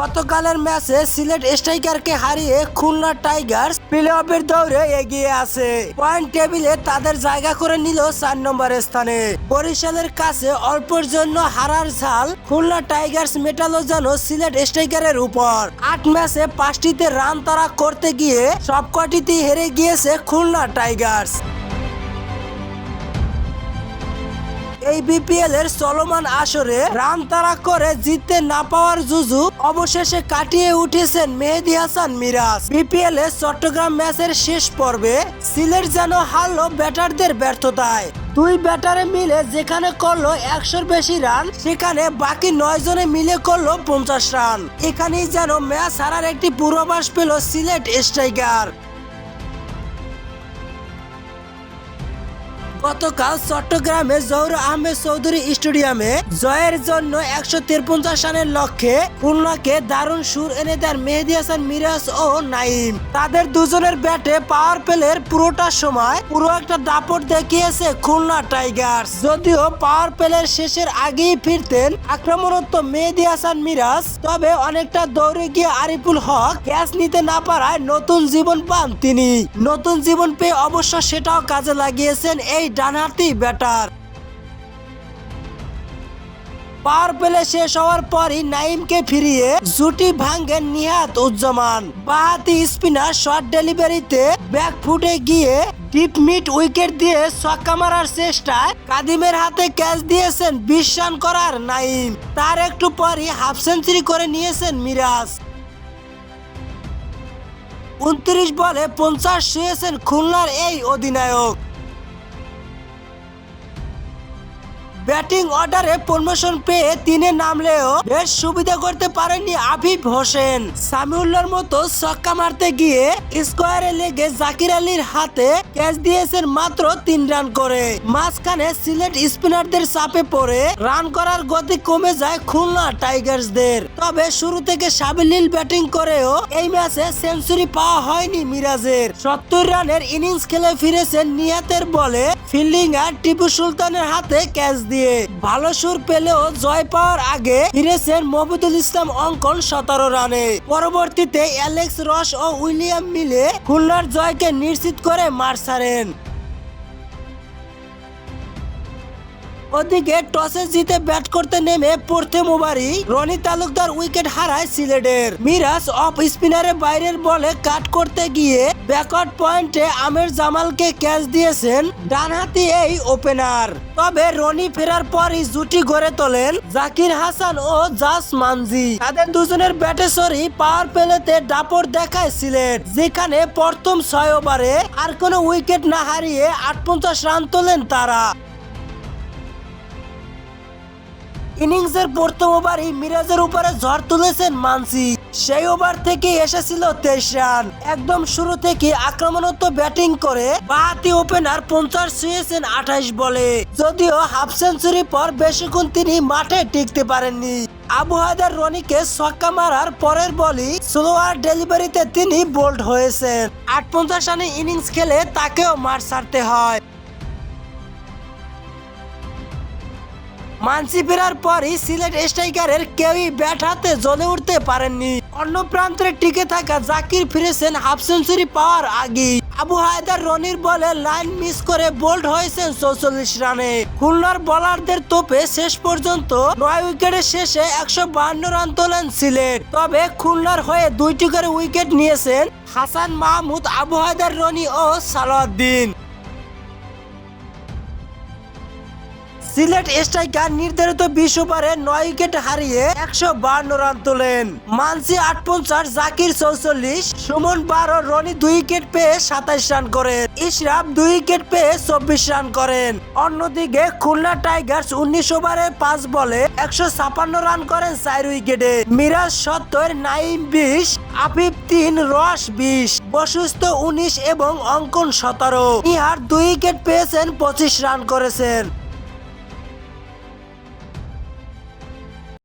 গতকালের ম্যাচে সিলেট স্ট্রাইকারকে হারিয়ে খুলনা টাইগার্স প্লে অফের দৌড়ে এগিয়ে আছে পয়েন্ট টেবিলে তাদের জায়গা করে নিল চার নম্বর স্থানে। বরিশালের কাছে অল্পের জন্য হারার ঝাল খুলনা টাইগার্স মেটালো যেন সিলেট স্ট্রাইকারের উপর। আট ম্যাচে পাঁচটিতে রান তারা করতে গিয়ে সবকটিতেই হেরে গিয়েছে খুলনা টাইগার্স। এই বিপিএল এর চলমান আসরে রান তারা করে জিততে না পাওয়ার জুজু অবশেষে কাটিয়ে উঠেছেন মেহেদি হাসান মিরাজ। বিপিএল এ চট্টগ্রাম ম্যাচের শেষ পর্বে সিলেট যেন হারলো ব্যাটারদের ব্যর্থতায়। দুই ব্যাটারে মিলে যেখানে করল একশোর বেশি রান, সেখানে বাকি নয় জনে মিলে করল পঞ্চাশ রান। এখানেই যেন ম্যাচ হারার একটি পূর্বাভাস পেল সিলেট স্ট্রাইকার। গতকাল চট্টগ্রামে জহুর আহমেদ চৌধুরী স্টেডিয়ামে জয়ের জন্য একশো তিরপঞ্চাশ রানের লক্ষ্যে খুলনাকে দারুণ সুর এনে দেন মেহেদি হাসান, মিরাজ ও নাইম তাদের দুজনের ব্যাটে পাওয়ার প্লের পুরোটা সময় পুরো একটা দাপট দেখিয়েছে খুলনা টাইগার্স। যদিও পাওয়ার প্লের শেষের আগেই ফিরতেন আক্রমণাত্মক মেহেদি হাসান, মিরাজ, তবে অনেকটা দৌড়ে গিয়ে আরিফুল হক ক্যাচ নিতে না পারায় নতুন জীবন পান তিনি। নতুন জীবন পেয়ে অবশ্য সেটাও কাজে লাগিয়েছেন এই ডানহাতি ব্যাটার। পাওয়ার প্লে শেষ হওয়ার পরই নাইমকে ফিরিয়ে জুটি ভাঙ্গেন নিহাত উজ্জামান। বাহাতি স্পিনার শর্ট ডেলিভারিতে ব্যাক ফুটে গিয়ে ডিপ মিট উইকেট দিয়ে ছক্কা মারার চেষ্টায় কাদিমের হাতে ক্যাচ দিয়েছেন বিশ রান করার নাইম। তার একটু পরই হাফ সেঞ্চুরি করে নিয়েছেন মিরাজ। উনত্রিশ বলে পঞ্চাশ শুয়েছেন খুলনার এই অধিনায়ক। ব্যাটিং অর্ডারে প্রমোশন পেয়ে তিনে নামলেও বেশ সুবিধা করতে পারেননি আফিফ হোসেন। সামিউল্লার মতো ছক্কা মারতে গিয়ে স্কোয়ারে লেগে জাকির আলীর হাতে ক্যাচ দিয়েছেন মাত্র তিন রান করে। মাঝখানে সিলেট স্পিনারদের চাপে পড়ে রান করার গতি কমে যায় খুলনা টাইগার্সদের। তবে শুরু থেকে সাবিলীল ব্যাটিং করেও এই ম্যাচে সেঞ্চুরি পাওয়া হয়নি মিরাজের। সত্তর রানের ইনিংস খেলে ফিরেছেন নিয়াতের বলে ফিল্ডিং আর টিপু সুলতানের হাতে ক্যাচ দিয়ে ভালো সুর পেলেও জয় পাওয়ার আগে ফিরেছেন মহবুদুল ইসলাম অঙ্কন সতেরো রানে। পরবর্তীতে অ্যালেক্স রস ও উইলিয়াম মিলে খুলনার জয়কে নিশ্চিত করে মার ছাড়েন ওদিকে টসে জিতে ব্যাট করতে নেমে পড়তে মোবারি রনি তালুকদার উইকেট হারায় সিলেটের। মিরাজ অফ স্পিনারে বাইরের বলে কাট করতে গিয়ে ব্যাকআউট পয়েন্টে আমের জামালকে ক্যাচ দিয়েছেন ডানহাতি এই ওপেনার। তবে রনি ফেরার পরই জুটি গড়ে তোলেন জাকির হাসান ও জাস মানজি। তাদের দুজনের ব্যাটে সরি পাওয়ার পেলেতে ডাপর দেখায় সিলেট, যেখানে প্রথম ছয় ওভারে আর কোনো উইকেট না হারিয়ে আটপঞ্চাশ রান তোলেন তারা। ইনিংসের প্রথম ওভারই মিরাজের উপরে ঝড় তুলেছেন মানসি। সেই ওভার থেকে এসেছিল তেইশ রান। একদম শুরু থেকে আক্রমণাত্মক ব্যাটিং করে বাহাতি ওপেনার পঞ্চাশ ছুঁয়েছেন আঠাইশ বলে। যদিও হাফ সেঞ্চুরি পর বেশিক্ষণ তিনি মাঠে টিকতে পারেননি। আবু রনিকে ছক্কা মারার পরের বলই স্লোয়ার ডেলিভারিতে তিনি বোল্ড হয়েছেন। আট পঞ্চাশ রানে ইনিংস খেলে তাকেও মার ছাড়তে হয়। মানসি ফেরার পরই সিলেট স্ট্রাইকারের কেউই ব্যাট হাতে জ্বলে উঠতে পারেননি। অন্য প্রান্তে টিকে থাকা জাকির ফিরেছেন হাফ সেঞ্চুরি পাওয়ার আগে আবু হায়দার রনির বলে লাইন মিস করে বোল্ড হয়েছেন চৌচল্লিশ রানে। খুলনার বলারদের তোপে শেষ পর্যন্ত নয় উইকেটের শেষে একশো বাহান্ন রান তোলেন সিলেট। তবে খুলনার হয়ে দুইটি করে উইকেট নিয়েছেন হাসান মাহমুদ, আবু হায়দার রনি ও সালাউদ্দিন। সিলেট স্ট্রাইকার নির্ধারিত বিশ ওভারে নয় উইকেট হারিয়ে একশো বান্ন রান তোলেন। মানসি আট পঞ্চাশ জাকির চৌচল্লিশ, সুমন বারো রনি দুই উইকেট পেয়ে সাতাইশ রান করেন। ইশরাফ দুই উইকেট পেয়ে চব্বিশ রান করেন। অন্যদিকে খুলনা টাইগার্স উনিশ ওভারে পাঁচ বলে একশো ছাপান্ন রান করেন চার উইকেটে। মিরাজ সত্তর, নাইম বিশ, আফিফ তিন, রস বিশ বসুস্থ উনিশ এবং অঙ্কন সতেরো। ইহার দুই উইকেট পেয়েছেন পঁচিশ রান করেছেন।